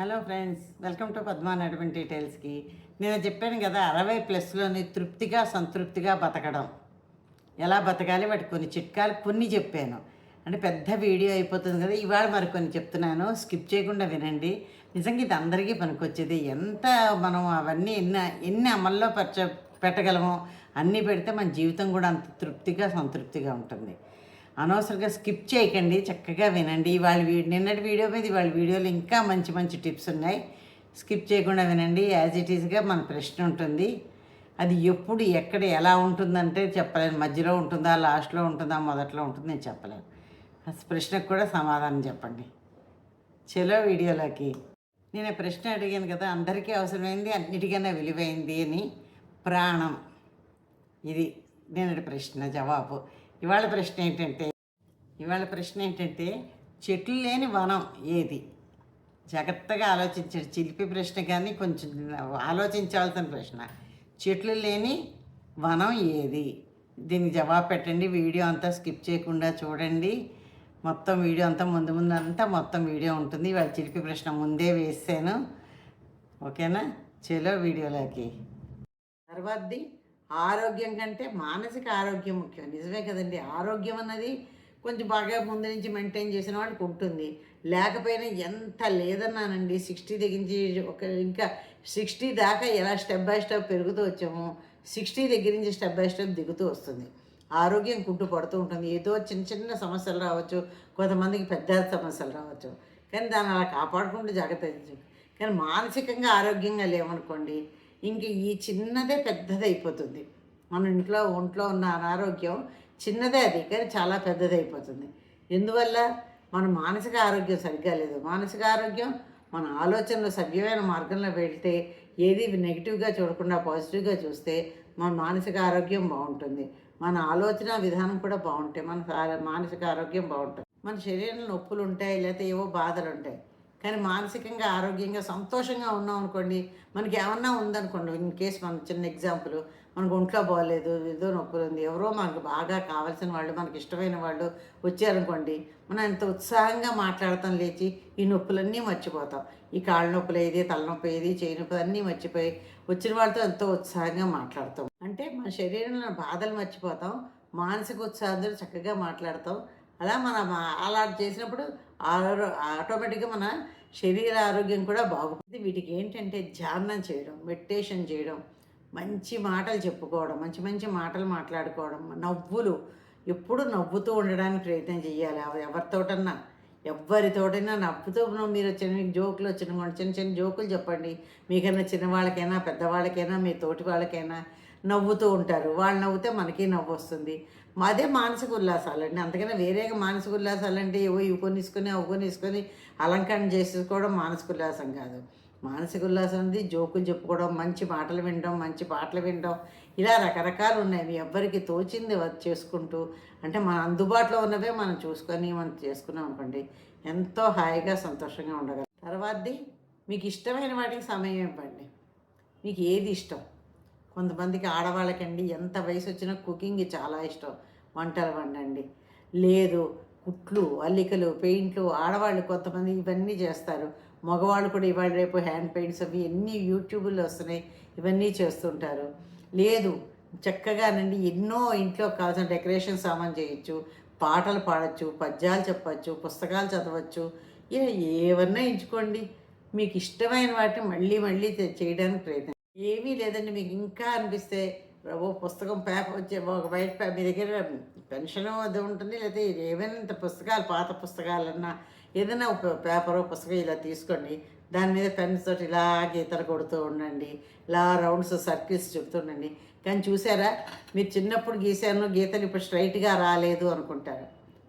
Hello friends welcome to Padma నడుమన్ డీటెయిల్స్కి. నేను చెప్పాను కదా అరవై ప్లస్లోని తృప్తిగా సంతృప్తిగా బతకడం. ఎలా బతకాలి? వాటి కొన్ని చిట్కాలు కొన్ని చెప్పాను. అంటే పెద్ద వీడియో అయిపోతుంది కదా ఇవాళ మరి కొన్ని చెప్తున్నాను. స్కిప్ చేయకుండా వినండి. నిజంగా ఇది అందరికీ పనికొచ్చేది. ఎంత మనం అవన్నీ ఎన్ని ఎన్ని అమల్లో పరచ పెట్టగలమో అన్నీ పెడితే మన జీవితం కూడా అంత తృప్తిగా సంతృప్తిగా ఉంటుంది. అనవసరంగా స్కిప్ చేయకండి చక్కగా వినండి. ఇవాళ వీ నిన్నటి వీడియో మీద ఇవాళ వీడియోలు ఇంకా మంచి మంచి టిప్స్ ఉన్నాయి. స్కిప్ చేయకుండా వినండి. యాజ్ ఇట్ ఈస్గా మన ప్రశ్న ఉంటుంది. అది ఎప్పుడు ఎక్కడ ఎలా ఉంటుందంటే చెప్పలేను. మధ్యలో ఉంటుందా లాస్ట్లో ఉంటుందా మొదట్లో ఉంటుంది నేను చెప్పలేను. ఆ ప్రశ్నకు కూడా సమాధానం చెప్పండి. చలో వీడియోలోకి. నేను ప్రశ్న అడిగాను కదా అందరికీ అవసరమైంది అన్నిటికన్నా విలువైంది అని. ప్రాణం. ఇది నేను ప్రశ్న జవాబు. ఇవాళ ప్రశ్న ఏంటంటే ఇవాళ ప్రశ్న ఏంటంటే చెట్లు లేని వనం ఏది? జాగ్రత్తగా ఆలోచించాడు. చిలిపి ప్రశ్న కానీ కొంచెం ఆలోచించాల్సిన ప్రశ్న. చెట్లు లేని వనం ఏది? దీనికి జవాబు పెట్టండి. వీడియో అంతా స్కిప్ చేయకుండా చూడండి. మొత్తం వీడియో అంతా ముందు ముందు అంతా మొత్తం వీడియో ఉంటుంది. ఇవాళ చిలిపి ప్రశ్న ముందే వేసాను. ఓకేనా? చలో వీడియోలోకి. తర్వాతది ఆరోగ్యం కంటే మానసిక ఆరోగ్యం ముఖ్యం. నిజమే కదండి. ఆరోగ్యం అన్నది కొంచెం బాగా ముందు నుంచి మెయింటైన్ చేసిన వాళ్ళకి ఉంటుంది. లేకపోయినా ఎంత లేదన్నానండి సిక్స్టీ దగ్గరించి ఒక ఇంకా సిక్స్టీ దాకా ఎలా స్టెప్ బై స్టెప్ పెరుగుతూ వచ్చామో సిక్స్టీ దగ్గర నుంచి స్టెప్ బై స్టెప్ దిగుతూ వస్తుంది. ఆరోగ్యం కుంటు పడుతూ ఉంటుంది. ఏదో చిన్న చిన్న సమస్యలు రావచ్చు కొంతమందికి పెద్ద సమస్యలు రావచ్చు. కానీ దాన్ని అలా కాపాడుకుంటూ జాగ్రత్త కానీ మానసికంగా ఆరోగ్యంగా లేవనుకోండి ఇంక ఈ చిన్నదే పెద్దదైపోతుంది. మన ఇంట్లో ఒంట్లో ఉన్న అనారోగ్యం చిన్నదే అది కానీ చాలా పెద్దది అయిపోతుంది ఎందువల్ల? మన మానసిక ఆరోగ్యం సరిగ్గా లేదు. మానసిక ఆరోగ్యం మన ఆలోచనలు సవ్యమైన మార్గంలో వెళ్తే ఏది నెగిటివ్గా చూడకుండా పాజిటివ్గా చూస్తే మన మానసిక ఆరోగ్యం బాగుంటుంది. మన ఆలోచన విధానం కూడా బాగుంటాయి మన మానసిక ఆరోగ్యం బాగుంటుంది. మన శరీరంలో నొప్పులు ఉంటాయి లేకపోతే ఏవో బాధలు ఉంటాయి కానీ మానసికంగా ఆరోగ్యంగా సంతోషంగా ఉన్నాం అనుకోండి మనకి ఏమన్నా ఉందనుకోండి ఇన్ కేస్ మన చిన్న ఎగ్జాంపుల్ మనకు ఒంట్లో బాగోలేదు ఏదో నొప్పులు ఉంది ఎవరో మనకు బాగా కావాల్సిన వాళ్ళు మనకి ఇష్టమైన వాళ్ళు వచ్చారనుకోండి మనం ఎంత ఉత్సాహంగా మాట్లాడతాం లేచి ఈ నొప్పులన్నీ మర్చిపోతాం. ఈ కాళ్ళ నొప్పులు ఏది తలనొప్పి ఏది చేయి నొప్పులు అన్నీ మర్చిపోయి వచ్చిన వాళ్ళతో ఎంతో ఉత్సాహంగా మాట్లాడతాం. అంటే మన శరీరంలో బాధలు మర్చిపోతాం మానసిక ఉత్సాహంతో చక్కగా మాట్లాడతాం. అలా మనం అలా చేసినప్పుడు ఆటోమేటిక్గా మన శరీర ఆరోగ్యం కూడా బాగుంటుంది వీటికి ఏంటంటే ధ్యానం చేయడం మెడిటేషన్ చేయడం మంచి మాటలు చెప్పుకోవడం మంచి మంచి మాటలు మాట్లాడుకోవడం నవ్వులు. ఎప్పుడు నవ్వుతూ ఉండడానికి ప్రయత్నం చేయాలి ఎవరితోటన్నా ఎవరితోటైనా నవ్వుతూ మీరు చిన్న జోకులు వచ్చిన చిన్న చిన్న జోకులు చెప్పండి. మీకన్నా చిన్నవాళ్ళకైనా పెద్దవాళ్ళకైనా మీ తోటి వాళ్ళకైనా నవ్వుతూ ఉంటారు. వాళ్ళు నవ్వుతే మనకి నవ్వు వస్తుంది అదే మానసిక ఉల్లాసాలండి. అంతకన్నా వేరేగా మానసిక ఉల్లాసాలు అంటే ఏవో ఇవి కొనిసుకొని అవి కొనిసుకొని అలంకరణ చేసుకోవడం మానసిక ఉల్లాసం కాదు. మానసిక ఉల్లాసం ఉంది జోకులు చెప్పుకోవడం మంచి మాటలు వినడం మంచి పాటలు వినడం ఇలా రకరకాలు ఉన్నాయి. మీ ఎవ్వరికి తోచింది చేసుకుంటూ అంటే మన అందుబాటులో ఉన్నవే మనం చూసుకొని మనం చేసుకున్నాం అనుకోండి ఎంతో హాయిగా సంతోషంగా ఉండగలం. తర్వాతది మీకు ఇష్టమైన వాటికి సమయం ఇవ్వండి. మీకు ఏది ఇష్టం? కొంతమందికి ఆడవాళ్ళకండి ఎంత వయసు వచ్చినా కుకింగ్ చాలా ఇష్టం. వంటలు వండండి. లేదు కుట్లు అల్లికలు పెయింట్లు ఆడవాళ్ళు కొంతమంది ఇవన్నీ చేస్తారు. మగవాళ్ళు కూడా ఇవాళ రేపు హ్యాండ్ పెయింట్స్ అవి ఎన్ని యూట్యూబ్లో వస్తున్నాయి ఇవన్నీ చేస్తుంటారు. లేదు చక్కగానండి ఎన్నో ఇంట్లో కావాల్సిన డెకరేషన్ సామాన్ చేయొచ్చు పాటలు పాడచ్చు పద్యాలు చెప్పచ్చు పుస్తకాలు చదవచ్చు. ఇలా ఏవన్నా ఎంచుకోండి. మీకు ఇష్టమైన వాటిని మళ్ళీ మళ్ళీ చేయడానికి ప్రయత్నం ఏమీ లేదండి. మీకు ఇంకా అనిపిస్తే ఓ పుస్తకం పేపర్ వచ్చే ఒక బయట మీ దగ్గర పెన్షన్ అది ఉంటుంది లేకపోతే ఏమైనా ఇంత పుస్తకాలు పాత పుస్తకాలన్నా ఏదైనా ఒక పేపర్ పుస్తకం ఇలా తీసుకోండి. దాని మీద పెన్స్ తోటి ఇలా గీతలు కొడుతూ ఉండండి. ఇలా రౌండ్స్ సర్కిల్స్ చెప్తుండండి కానీ చూసారా? మీరు చిన్నప్పుడు గీశాను గీతలు ఇప్పుడు స్ట్రైట్గా రాలేదు అనుకుంటారు.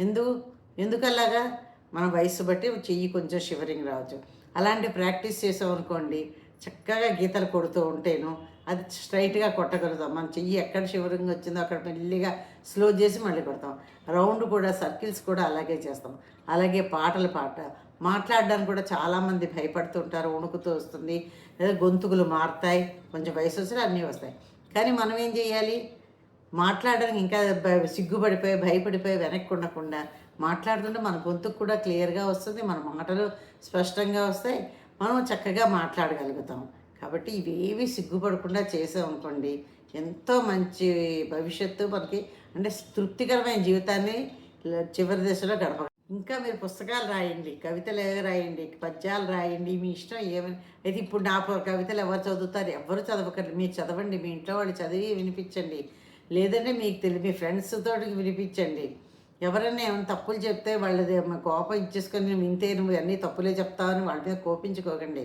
ఎందుకు? ఎందుకలాగా? మన వయసు బట్టి చెయ్యి కొంచెం షివరింగ్ రావచ్చు. అలాంటి ప్రాక్టీస్ చేసామనుకోండి చక్కగా గీతలు కొడుతూ ఉంటేను అది స్ట్రైట్గా కొట్టగలుగుతాం. మన చెయ్యి ఎక్కడ శివరింగ్ వచ్చిందో అక్కడ మెల్లిగా స్లో చేసి మళ్ళీ కొడతాం. రౌండ్ కూడా సర్కిల్స్ కూడా అలాగే చేస్తాం. అలాగే పాటలు పాట మాట్లాడడానికి కూడా చాలామంది భయపడుతుంటారు వణుకుతూ వస్తుంది. లేదా గొంతుకులు మారుతాయి కొంచెం వయసు వచ్చినా అన్నీ వస్తాయి. కానీ మనం ఏం చేయాలి? మాట్లాడడానికి ఇంకా సిగ్గుపడిపోయి భయపడిపోయి వెనక్కి ఉండకుండా మాట్లాడుతుంటే మన గొంతుకు కూడా క్లియర్గా వస్తుంది మన మాటలు స్పష్టంగా వస్తాయి. మనం చక్కగా మాట్లాడగలుగుతాం. కాబట్టి ఇవేవి సిగ్గుపడకుండా చేసామనుకోండి ఎంతో మంచి భవిష్యత్తు మనకి అంటే తృప్తికరమైన జీవితాన్ని చివరి దశలో గడప ఇంకా మీరు పుస్తకాలు రాయండి కవితలు ఏవో రాయండి పద్యాలు రాయండి మీ ఇష్టం ఏమని అయితే ఇప్పుడు నా కవితలు ఎవరు చదువుతారు ఎవరు చదవకండి మీరు చదవండి మీ ఇంట్లో వాళ్ళు చదివి వినిపించండి లేదంటే మీకు తెలియ మీ ఫ్రెండ్స్ తోటి వినిపించండి. ఎవరైనా ఏమైనా తప్పులు చెప్తే వాళ్ళది కోపం ఇచ్చేసుకొని నువ్వు ఇంతే నువ్వు అన్నీ తప్పులే చెప్తావని వాళ్ళ మీద కోపించుకోకండి.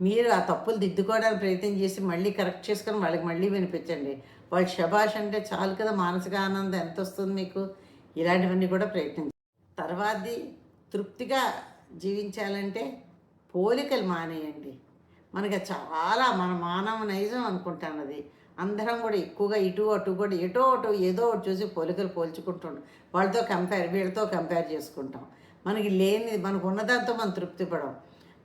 మీరు ఆ తప్పులు దిద్దుకోవడానికి ప్రయత్నం చేసి మళ్ళీ కరెక్ట్ చేసుకొని వాళ్ళకి మళ్ళీ వినిపించండి. వాళ్ళు శబాష్ అంటే చాలు కదా మానసిక ఆనందం ఎంత వస్తుంది మీకు? ఇలాంటివన్నీ కూడా ప్రయత్నించండి తర్వాతది తృప్తిగా జీవించాలంటే పోలికలు మానేయండి. మనకి చాలా మన మానవ నైజం అనుకుంటాను అది అందరం కూడా ఎక్కువగా ఇటు అటు కూడా ఎటో అటు ఏదో ఒకటి చూసి పోలికలు పోల్చుకుంటుంటాం. వాళ్ళతో కంపేర్ వీళ్ళతో కంపేర్ చేసుకుంటాం. మనకి లేని మనకు ఉన్నదంతా మనం తృప్తి పడం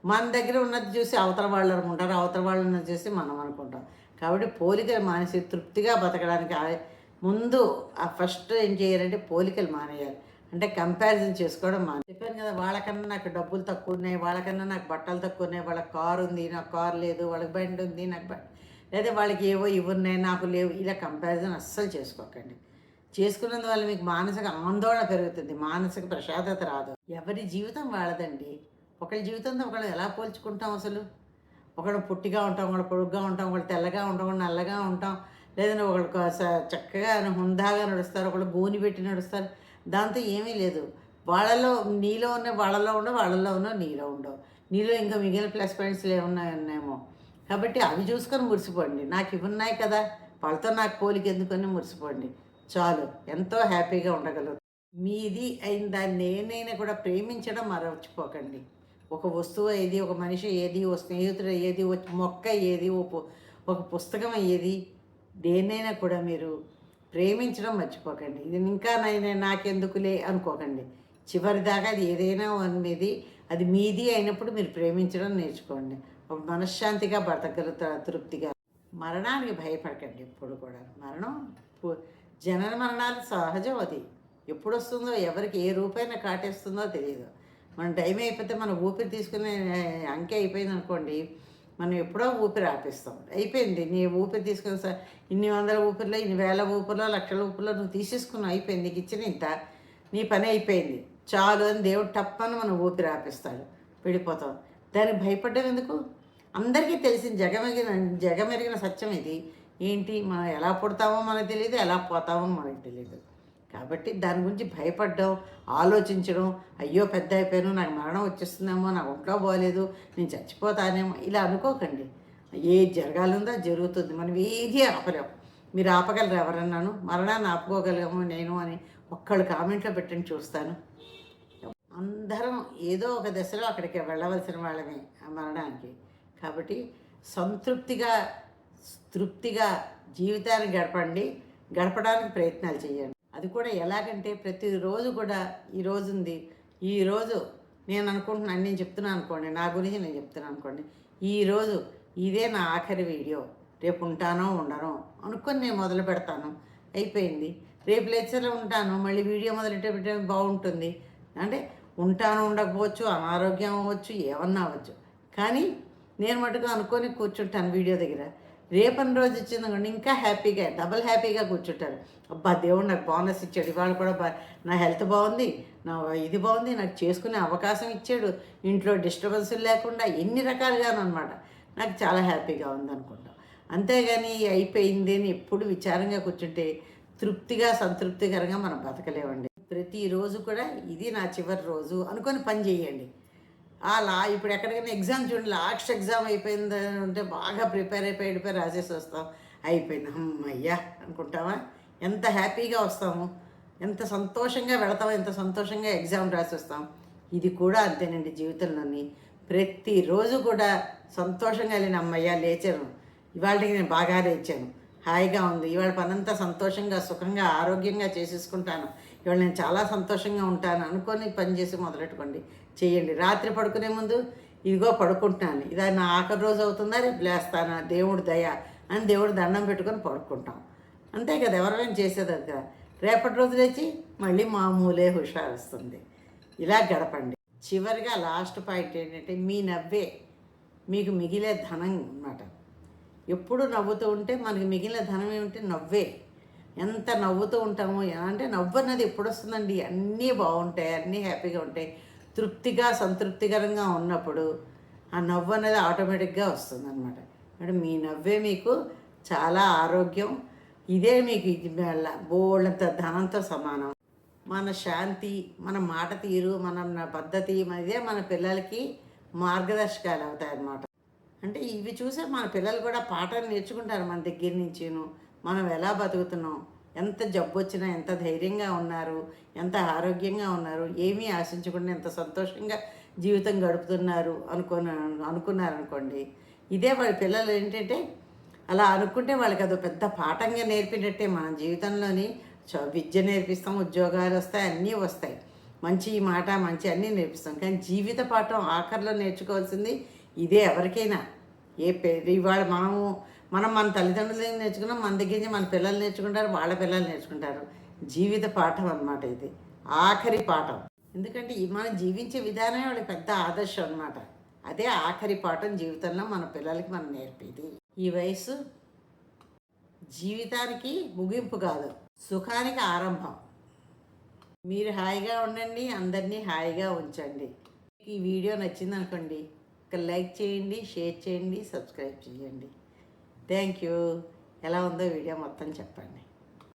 మన దగ్గర ఉన్నది చూసి అవతల వాళ్ళు అనుకుంటారు అవతల వాళ్ళు ఉన్నది చూసి మనం అనుకుంటాం. కాబట్టి పోలికలు మానేసి తృప్తిగా బతకడానికి ముందు ఆ ఫస్ట్ ఏం చేయాలంటే పోలికలు మానేయాలి. అంటే కంపారిజన్ చేసుకోవడం మానే. చెప్పాను కదా వాళ్ళకన్నా నాకు డబ్బులు తక్కువ ఉన్నాయి వాళ్ళకన్నా నాకు బట్టలు తక్కువ ఉన్నాయి వాళ్ళకి కారు ఉంది నాకు కారు లేదు వాళ్ళకి బండి ఉంది నాకు బండి లేదా వాళ్ళకి ఏవో ఇవ్వన్నాయి నాకు లేవు ఇలా కంపారిజన్ అస్సలు చేసుకోకండి. చేసుకున్నందువల్ల మీకు మానసిక ఆందోళన పెరుగుతుంది మానసిక ప్రశాంతత రాదు. ఎవరి జీవితం వాళ్ళదండి. ఒకళ్ళ జీవితంతో ఒకళ్ళు ఎలా పోల్చుకుంటాం అసలు? ఒకడు పుట్టిగా ఉంటాం ఒకళ్ళు పొడుగ్గా ఉంటాం ఒకళ్ళు తెల్లగా ఉంటాం ఒకళ్ళు నల్లగా ఉంటాం లేదంటే ఒకళ్ళు చక్కగా హుందాగా నడుస్తారు ఒకళ్ళు గోని పెట్టి నడుస్తారు. దాంతో ఏమీ లేదు. వాళ్ళలో నీలో ఉన్న వాళ్ళలో ఉండవు వాళ్ళలో ఉన్న నీలో ఉండవు. నీలో ఇంకా మిగిలిన ప్లస్ పాయింట్స్ ఏమున్నాయి ఉన్నాయేమో కాబట్టి అవి చూసుకొని మురిసిపోండి. నాకు ఇవి ఉన్నాయి కదా వాళ్ళతో నాకు పోలిక ఎందుకని మురిసిపోండి. చాలు ఎంతో హ్యాపీగా ఉండగలరు మీది అయిన దాన్ని నేనైనా కూడా ప్రేమించడం మరచిపోకండి. ఒక వస్తువు ఏది ఒక మనిషి ఏది ఒక స్నేహితుడు ఏది ఒక మొక్క ఏది ఒక ఒక పుస్తకం ఏది దేన్నైనా కూడా మీరు ప్రేమించడం మర్చిపోకండి. ఇది ఇంకా నైనా నాకెందుకులే అనుకోకండి. చివరి దాకా అది ఏదైనా మీది అది మీది అయినప్పుడు మీరు ప్రేమించడం నేర్చుకోండి. అప్పుడు మనశ్శాంతిగా బ్రతకగలుగుతారు తృప్తిగా. మరణానికి భయపడకండి ఎప్పుడు కూడా. మరణం జనన మరణాలు సహజం అది. ఎప్పుడు వస్తుందో ఎవరికి ఏ రూపైనా కాటేస్తుందో తెలియదు మనం టైం అయిపోతే మన ఊపిరి తీసుకునే అంకె అయిపోయింది అనుకోండి మనం ఎప్పుడో ఊపిరి ఆపేస్తాం. అయిపోయింది. నీ ఊపిరి తీసుకుని సార్ ఇన్ని వందల ఊపిరిలో ఇన్ని వేల ఊపిరిలో లక్షల ఊపిరిలో నువ్వు తీసేసుకున్నావు అయిపోయింది నీకు ఇచ్చిన ఇంత నీ పని అయిపోయింది. చాలు అని దేవుడు టప్పని మనం ఊపిరి ఆపిస్తాడు వెళ్ళిపోతాం దానికి భయపడ్డం ఎందుకు? అందరికీ తెలిసిన జగమెరిగిన జగమెరిగిన సత్యం ఇది. ఏంటి? మనం ఎలా పుడతామో మనకు తెలియదు ఎలా పోతామో మనకు తెలియదు. కాబట్టి దాని గురించి భయపడడం ఆలోచించడం అయ్యో పెద్ద అయిపోయాను నాకు మరణం వచ్చేస్తుందేమో నాకు ఒంట్లో పోలేదు నేను చచ్చిపోతానేమో ఇలా అనుకోకండి. ఏది జరగాలందో? జరుగుతుంది. మనం ఏది ఆపలేం. మీరు ఆపగలరు ఎవరన్నాను? మరణాన్ని ఆపుకోగలము నేను అని ఒక్కళ్ళు కామెంట్లో పెట్టండి చూస్తాను. అందరం ఏదో ఒక దశలో అక్కడికి వెళ్ళవలసిన వాళ్ళమే మరణానికి. కాబట్టి సంతృప్తిగా తృప్తిగా జీవితాన్ని గడపండి గడపడానికి ప్రయత్నాలు చేయండి. అది కూడా ఎలాగంటే ప్రతిరోజు కూడా ఈ రోజు ఉంది ఈరోజు నేను అనుకుంటున్నాను నేను చెప్తున్నాను అనుకోండి నా గురించి నేను చెప్తున్నాను అనుకోండి ఈరోజు ఇదే నా ఆఖరి వీడియో. రేపు ఉంటానో ఉండనో అనుకొని నేను మొదలు పెడతాను. అయిపోయింది. రేపు లెక్చర్లో ఉంటాను. మళ్ళీ వీడియో మొదలెట్టే పెట్టే బాగుంటుంది. అంటే ఉంటాను ఉండకపోవచ్చు అనారోగ్యం అవ్వచ్చు ఏమన్నా అవ్వచ్చు. కానీ నేను మటుకు అనుకొని కూర్చుంటాను వీడియో దగ్గర. రేపని రోజు ఇచ్చింది ఇంకా హ్యాపీగా డబల్ హ్యాపీగా కూర్చుంటారు. అబ్బా దేవుడు నాకు బోనస్ ఇచ్చాడు ఇవాళ కూడా బా- నా హెల్త్ బాగుంది నా ఇది బాగుంది నాకు చేసుకునే అవకాశం ఇచ్చాడు. ఇంట్లో డిస్టర్బెన్సులు లేకుండా ఎన్ని రకాలుగానమాట నాకు చాలా హ్యాపీగా ఉందనుకుంటాం అంతేగాని అయిపోయింది అని ఎప్పుడు విచారంగా కూర్చుంటే తృప్తిగా సంతృప్తికరంగా మనం బతకలేమండి. ప్రతిరోజు కూడా ఇది నా చివరి రోజు అనుకొని పని చేయండి. అలా ఇప్పుడు ఎక్కడికైనా ఎగ్జామ్ చూడండి లాస్ట్ ఎగ్జామ్ అయిపోయింది అంటే బాగా ప్రిపేర్ అయిపోయి వెళ్ళిపోయి రాసేసి వస్తాం. అయిపోయింది. అమ్మయ్యా అనుకుంటామా ఎంత హ్యాపీగా వస్తాము. ఎంత సంతోషంగా వెళతాము ఎంత సంతోషంగా ఎగ్జామ్ రాసి వస్తాం. ఇది కూడా అంతేనండి జీవితంలోని. ప్రతిరోజు కూడా సంతోషంగా వెళ్ళిన అమ్మయ్య లేచాను. ఇవాళకి నేను బాగా లేచాను. హాయిగా ఉంది. ఇవాళ పనంతా సంతోషంగా సుఖంగా ఆరోగ్యంగా చేసేసుకుంటాను. ఇవాళ నేను చాలా సంతోషంగా ఉంటాను. అనుకొని పని చేసి మొదలెట్టుకోండి. చేయండి. రాత్రి పడుకునే ముందు ఇదిగో పడుకుంటున్నాను. ఇది నా ఆఖరి రోజు అవుతుందా? రేపు లేస్తానా. దేవుడు దయ అని దేవుడు దండం పెట్టుకొని పడుకుంటాం. అంతే కదా? ఎవరైనా చేసేది కదా. రేపటి రోజు లేచి మళ్ళీ మామూలే హుషారు వస్తుంది. ఇలా గడపండి. చివరిగా లాస్ట్ పాయింట్ ఏంటంటే మీ నవ్వే మీకు మిగిలే ధనం అన్నమాట. ఎప్పుడు నవ్వుతూ ఉంటే మనకి మిగిలిన ధనం ఏమిటి? నవ్వే. ఎంత నవ్వుతూ ఉంటామో అంటే నవ్వు అన్నది ఎప్పుడు వస్తుందండి అన్నీ బాగుంటాయి అన్నీ హ్యాపీగా ఉంటాయి. తృప్తిగా సంతృప్తికరంగా ఉన్నప్పుడు ఆ నవ్వు అనేది ఆటోమేటిక్గా వస్తుంది అనమాట అంటే మీ నవ్వే మీకు చాలా ఆరోగ్యం. ఇదే మీకు ఇది బోళ్ళంత ధనంతో సమానం. మన శాంతి మన మాట తీరు మన పద్ధతి ఇదే మన పిల్లలకి మార్గదర్శకాలు అవుతాయి అన్నమాట అంటే ఇవి చూసే మన పిల్లలు కూడా పాఠాలు నేర్చుకుంటారు మన దగ్గర నుంచిను. మనం ఎలా బతుకుతున్నాం? ఎంత జబ్బు వచ్చినా ఎంత ధైర్యంగా ఉన్నారు ఎంత ఆరోగ్యంగా ఉన్నారు ఏమీ ఆశించకుండా ఎంత సంతోషంగా జీవితం గడుపుతున్నారు అనుకున్న అనుకున్నారనుకోండి ఇదే వాళ్ళ పిల్లలు ఏంటంటే అలా అనుకుంటే వాళ్ళకి అదో పెద్ద పాఠంగా నేర్పినట్టే మన జీవితంలోని చ- విద్య నేర్పిస్తాం ఉద్యోగాలు వస్తాయి అన్నీ వస్తాయి. మంచి మాట మంచి అన్నీ నేర్పిస్తాం. కానీ జీవిత పాఠం ఆఖరిలో నేర్చుకోవాల్సింది ఇదే ఎవరికైనా. ఏ పే ఇవాళ మనము మనం మన తల్లిదండ్రులు ఏం నేర్చుకున్నాం? మన దగ్గర నుంచి మన పిల్లలు నేర్చుకుంటారు వాళ్ళ పిల్లలు నేర్చుకుంటారు. జీవిత పాఠం అన్నమాట ఇది. ఆఖరి పాఠం. ఎందుకంటే మనం జీవించే విధానమే వాళ్ళకి పెద్ద ఆదర్శం అన్నమాట. అదే ఆఖరి పాఠం జీవితంలో మన పిల్లలకి మనం నేర్పేది. ఈ వయసు జీవితానికి ముగింపు కాదు సుఖానికి ఆరంభం. మీరు హాయిగా ఉండండి అందరినీ హాయిగా ఉంచండి. ఈ వీడియో నచ్చింది అనుకోండి ఒక లైక్ చేయండి షేర్ చేయండి సబ్స్క్రైబ్ చేయండి. Thank you. ఎలా ఉందో వీడియో మొత్తం చెప్పండి.